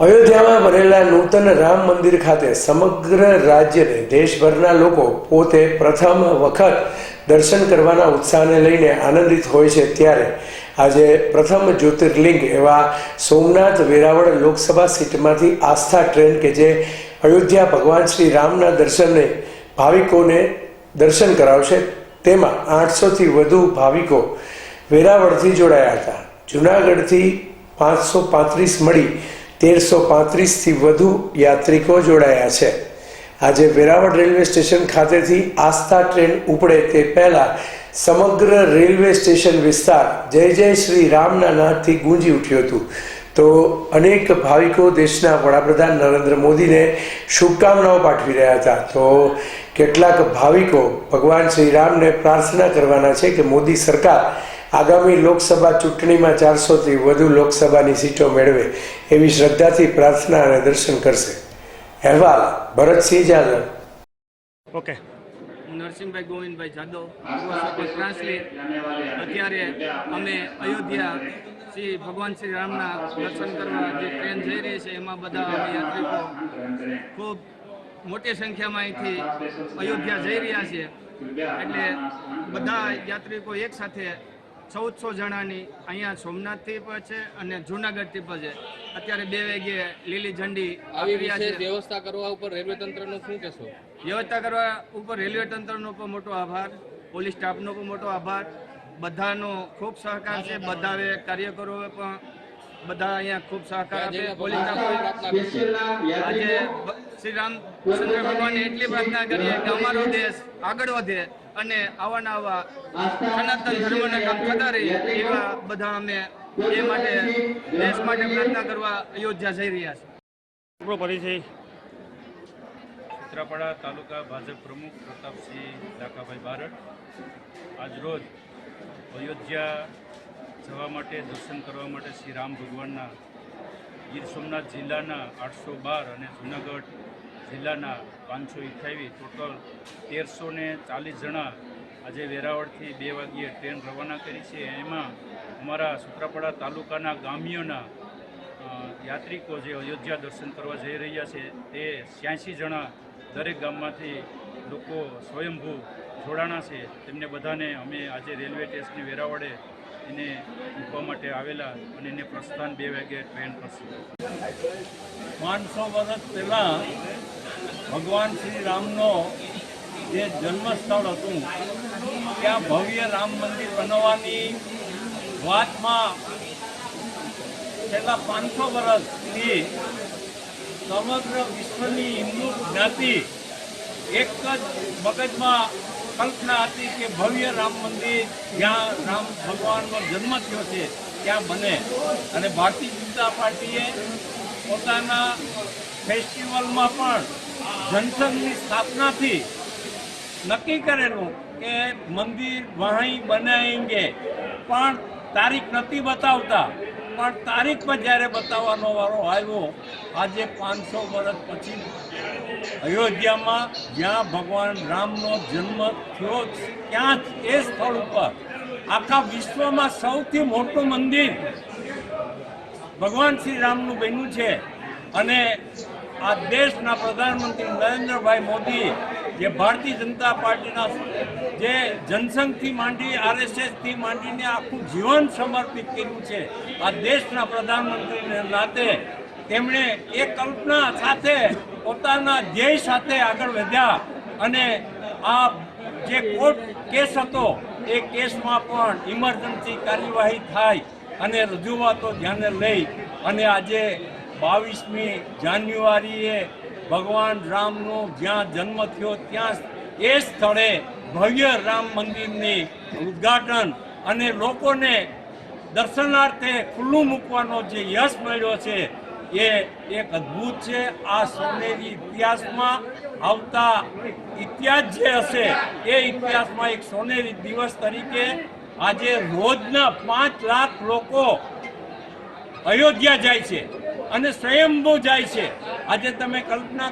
અયોધ્યામાં બનેલા નૂતન રામ મંદિર ખાતે સમગ્ર રાજ્યને દેશભરના લોકો પોતે પ્રથમ વખત દર્શન કરવાના ઉત્સાહને લઈને આનંદિત હોય છે ત્યારે આજે પ્રથમ જ્યોતિર્લિંગ એવા સોમનાથ વેરાવળ લોકસભા સીટમાંથી આસ્થા ટ્રેન કે જે અયોધ્યા ભગવાન શ્રી રામના દર્શનને ભાવિકોને દર્શન કરાવશે, તેમાં આઠસોથી વધુ ભાવિકો વેરાવળથી જોડાયા હતા. જુનાગઢથી પાંચસો પાંત્રીસ મળી તેરસો પાંત્રીસથી વધુ યાત્રિકો જોડાયા છે. આજે વેરાવળ રેલવે સ્ટેશન ખાતેથી આસ્થા ટ્રેન ઉપડે તે પહેલા સમગ્ર રેલવે સ્ટેશન વિસ્તાર જય જય શ્રી રામના નાદથી ગુંજી ઉઠ્યું હતું. તો અનેક ભાવિકો દેશના વડાપ્રધાન નરેન્દ્ર મોદીને શુભકામનાઓ પાઠવી રહ્યા હતા. તો કેટલાક ભાવિકો ભગવાન શ્રી રામને પ્રાર્થના કરવાના છે કે મોદી સરકાર આગામી લોકસભા ચૂંટણીમાં ચારસોથી વધુ લોકસભાની સીટો મેળવે એવી શ્રદ્ધાથી પ્રાર્થના અને દર્શન કરશે. અહેવાલ ભરતસિંહ જાદવ. ઓકે નરસિંહભાઈ ગોવિંદભાઈ જાદવ ટ્રાન્સલેટ અત્યારે અમે અયોધ્યા શ્રી ભગવાન શ્રી રામના દર્શન કરવા જે ટ્રેન જઈ રહી છે, એમાં બધા અમે યાત્રિકો ખૂબ મોટી સંખ્યામાં અહીંથી અયોધ્યા જઈ રહ્યા છે એટલે બધા યાત્રિકો એક સાથે ચૌદસો જણાની અહીંયા સોમનાથથી પણ છે અને જુનાગઢથી પણ છે. અત્યારે બે વાગે લીલી ઝંડી આવી રહ્યા છે. વ્યવસ્થા કરવા ઉપર રેલવે તંત્રનો શું કહેશો? વ્યવસ્થા કરવા ઉપર રેલવે તંત્રનો પણ મોટો આભાર પોલીસ સ્ટાફનો પણ મોટો આભાર. બધાનો ખૂબ સહકાર છે બધા કાર્યકરોએ પણ બધા અહીંયા ખૂબ સહકાર આપે. પોલીસ આજે શ્રી રામચંદ્ર ભગવાનને એટલી પ્રાર્થના કરીએ કે અમારો દેશ આગળ વધે. અને આવા ને આવા સનાતન ધર્મને કામ થતા રહીએ એવા બધા અમે એ માટે દેશ માટે પ્રાર્થના કરવા અયોધ્યા જઈ રહ્યા છીએ. આપણો પરિચય. સૂત્રાપાડા તાલુકા ભાજપ પ્રમુખ પ્રતાપસિંહ ડાકાભાઈ બારડ. આજરોજ અયોધ્યા જવા માટે દર્શન કરવા માટે શ્રી રામ ભગવાનના ગીર સોમનાથ જિલ્લાના આઠસો બાર અને જૂનાગઢ જિલ્લાના પાંચસો અઠ્યાવીસ ટોટલ તેરસો ચાલીસ જણા આજે વેરાવળથી બે વાગ્યે ટ્રેન રવાના કરી છે. એમાં અમારા સુત્રાપાડા તાલુકાના ગામીઓના યાત્રિકો જે અયોધ્યા દર્શન કરવા જઈ રહ્યા છે, તે છ્યાસી જણા દરેક ગામમાંથી લોકો સ્વયંભૂ જોડાણા છે. તેમને બધાને અમે આજે રેલવે સ્ટેશન વેરાવળે એને મૂકવા માટે આવેલા અને એને પ્રસ્થાન બે વાગે ટ્રેન કરશે. પાંચસો વર્ષ પહેલાં ભગવાન શ્રી રામનો જે જન્મસ્થળ હતું, ત્યાં ભવ્ય રામ મંદિર બનાવવાની વાતમાં છેલ્લા પાંચસો વર્ષથી સમગ્ર વિશ્વની હિન્દુ જ્ઞાતિ એક જ મગજમાં કલ્પના હતી કે ભવ્ય રામ મંદિર જ્યાં રામ ભગવાનનો જન્મ થયો છે, ત્યાં બને. અને ભારતીય જનતા પાર્ટીએ પોતાના ફેસ્ટિવલમાં પણ જનસંઘની સ્થાપનાથી નક્કી કરેલું કે મંદિર વહાઈ બનાવેંગે પણ તારીખ નથી બતાવતા. પણ તારીખમાં જ્યારે બતાવવાનો વારો આવ્યો, આજે પાંચસો વર્ષ પછી અયોધ્યામાં જ્યાં ભગવાન રામનો જન્મ થયો ત્યાં જ એ સ્થળ ઉપર, આખા વિશ્વમાં સૌથી મોટું મંદિર ભગવાન શ્રી રામનું બન્યું છે. અને આ દેશના પ્રધાનમંત્રી નરેન્દ્રભાઈ મોદી જે ભારતીય જનતા પાર્ટીના જે જનસંઘથી માંડી આરએસએસથી માંડીને આખું જીવન સમર્પિત કર્યું છે. આ દેશના પ્રધાનમંત્રીને નાતે તેમણે એ કલ્પના સાથે પોતાના ધ્યેય સાથે આગળ વધ્યા અને આ જે કોર્ટ કેસ હતો, એ કેસમાં પણ ઇમરજન્સી કાર્યવાહી થાય અને રજૂઆતો ધ્યાને લઈ અને આજે બાવીસમી જાન્યુઆરીએ ભગવાન રામનો જ્યાં જન્મ થયો ત્યાં એ સ્થળે ભવ્ય રામ મંદિરની ઉદ્ઘાટન અને લોકોને દર્શનાર્થે ખુલ્લું મૂકવાનો જે યશ મળ્યો છે, એ એક અદ્ભુત છે. આ સોનેરી ઇતિહાસમાં આવતા ઇતિહાસ જે હશે, એ ઇતિહાસમાં એક સોનેરી દિવસ તરીકે આજે રોજના પાંચ લાખ લોકો અયોધ્યા જાય છે અને સ્વયંભૂ જાય છે. આજે તમે કલ્પના